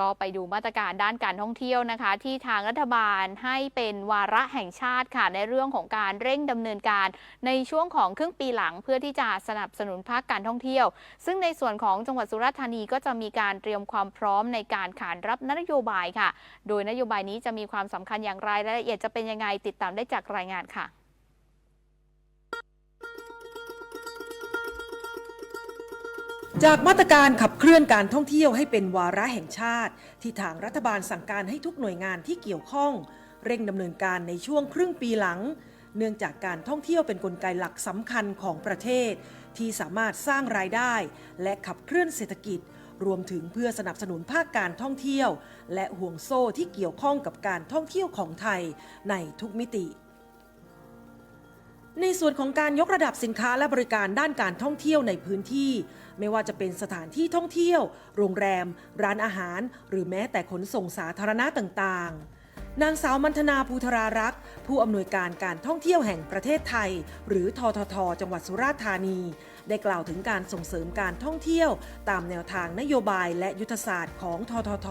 ก็ไปดูมาตรการด้านการท่องเที่ยวนะคะ ที่ทางรัฐบาลให้เป็นวาระแห่งชาติค่ะในเรื่องของการเร่งดำเนินการในช่วงของครึ่งปีหลัง เพื่อที่จะสนับสนุนภาคการท่องเที่ยว ซึ่งในส่วนของจังหวัดสุราษฎร์ธานีก็จะมีการเตรียมความพร้อมในการขานรับนโยบายค่ะ โดยนโยบายนี้จะมีความสำคัญอย่างไรรายละเอียดจะเป็นยังไงติดตามได้จากรายงานค่ะ จากมาตรการขับเคลื่อนการท่องเที่ยวให้เป็นวาระแห่งชาติ ที่ทางรัฐบาลสั่งการให้ทุกหน่วยงานที่เกี่ยวข้อง เร่งดำเนินการในช่วงครึ่งปีหลัง เนื่องจากการท่องเที่ยวเป็นนกลไกหลักสำคัญของประเทศ ที่สามารถสร้างรายได้ และขับเคลื่อนเศรษฐกิจ รวมถึงเพื่อสนับสนุนภาคการท่องเที่ยว และห่วงโซ่ที่เกี่ยวข้องกับการท่องเที่ยวของไทยในทุกมิติ ในส่วนของการยกระดับสินค้าและบริการด้านการท่องเที่ยวในพื้นที่ ไม่ว่าจะเป็นสถานที่ท่องเที่ยว โรงแรม ร้านอาหาร หรือแม้แต่ขนส่งสาธารณะต่างๆ นางสาวมัณฑนาภูธรารักษ์ ผู้อำนวยการการท่องเที่ยวแห่งประเทศไทย หรือททท จังหวัดสุราษฎร์ธานี ได้กล่าวถึงการส่งเสริมการท่องเที่ยว ตามแนวทางนโยบายและยุทธศาสตร์ของททท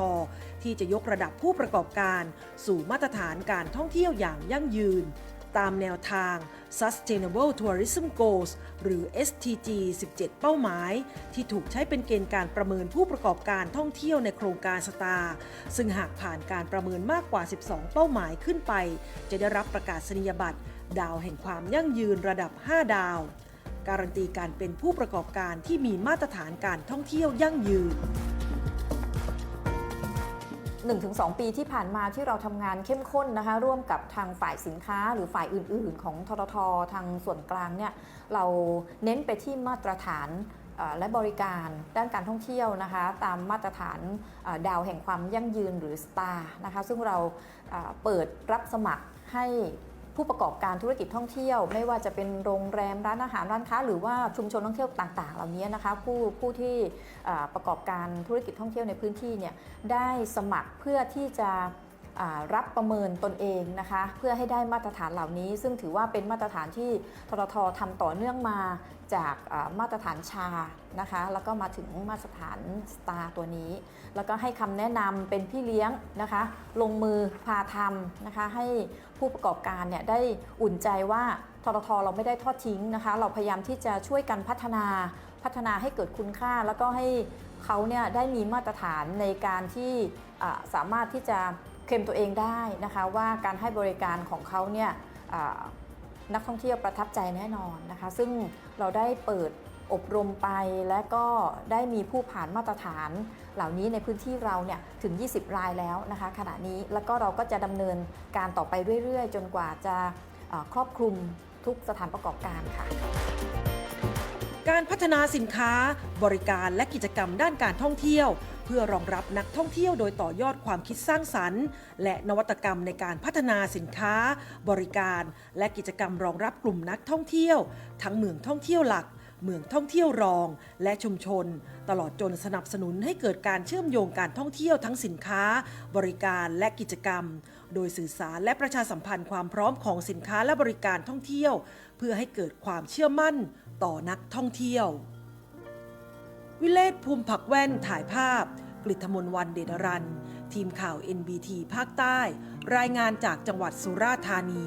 ที่จะยกระดับผู้ประกอบการ สู่มาตรฐานการท่องเที่ยวอย่างยั่งยืน ตามแนวทาง Sustainable Tourism Goals หรือ STG 17 เป้าหมาย ที่ถูกใช้เป็นเกณฑ์การประเมินผู้ประกอบการท่องเที่ยวในโครงการสตาร์ซึ่งหากผ่านการประเมินมากกว่า 12 เป้าหมายขึ้นไป จะได้รับประกาศนียบัตร ดาวแห่งความยั่งยืนระดับ 5 ดาว การันตีการเป็นผู้ประกอบการที่มีมาตรฐานการท่องเที่ยวยั่งยืน 1-2 ปีที่ผ่านมาที่เราทำงานเข้มข้นนะคะร่วมกับทางฝ่ายสินค้าหรือฝ่ายอื่น ๆ ของททททางส่วนกลางเนี่ยเราเน้นไปที่มาตรฐานและบริการด้านการท่องเที่ยวนะคะตามมาตรฐานดาวแห่งความยั่งยืนหรือ STAR นะคะซึ่งเราเอ่อเปิดรับสมัครให้ ผู้ประกอบการธุรกิจท่องเที่ยว ไม่ว่าจะเป็นโรงแรมร้านอาหารร้านค้า หรือว่าชุมชนท่องเที่ยวต่าง ๆ เหล่านี้นะคะผู้ผู้ที่ประกอบการธุรกิจท่องเที่ยวในพื้นที่เนี่ยได้สมัครเพื่อที่จะ รับประเมินตนเองนะคะ เพื่อให้ได้มาตรฐานเหล่านี้ ซึ่งถือว่าเป็นมาตรฐานที่ททททำต่อเนื่องมาจากมาตรฐานชานะคะ แล้วก็มาถึงมาตรฐานสตาร์ตัวนี้ แล้วก็ให้คำแนะนำเป็นพี่เลี้ยงนะคะ ลงมือพาทำนะคะ ให้ผู้ประกอบการเนี่ยได้อุ่นใจว่าทททเราไม่ได้ทอดทิ้งนะคะ เราพยายามที่จะช่วยกันพัฒนาพัฒนาให้เกิดคุณค่า แล้วก็ให้เขาเนี่ยได้มีมาตรฐานในการที่สามารถที่จะ ลมตัวเองได้นะคะว่าการให้บริการของเขาเนี่ยนักท่องเที่ยวประทับใจแน่นอนนะคะ ซึ่งเราได้เปิดอบรมไปและก็ได้มีผู้ผ่านมาตรฐานเหล่านี้ในพื้นที่เราเนี่ยถึง 20 รายแล้วนะคะ ขณะนี้แล้วก็เราก็จะดำเนินการต่อไปเรื่อยๆ จนกว่าจะครอบคลุมทุกสถานประกอบการค่ะ การพัฒนาสินค้า บริการและกิจกรรมด้านการท่องเที่ยว เพื่อรองรับนักท่องเที่ยวโดยต่อยอดความคิดสร้างสรรค์ และนวัตกรรมในการพัฒนาสินค้า บริการ และกิจกรรมรองรับกลุ่มนักท่องเที่ยว ทั้งเมืองท่องเที่ยวหลัก เมืองท่องเที่ยวรอง และชุมชน ตลอดจนสนับสนุนให้เกิดการเชื่อมโยงการท่องเที่ยวทั้งสินค้า บริการและกิจกรรม โดยสื่อสารและประชาสัมพันธ์ความพร้อมของสินค้าและบริการท่องเที่ยว เพื่อให้เกิดความเชื่อมั่นต่อนักท่องเที่ยว วิเลศภูมิผักแว่นถ่ายภาพ กฤิมนวันเดดรัน ทีมข่าว NBT ภาคใต้ รายงานจากจังหวัดสุราษฎร์ธานี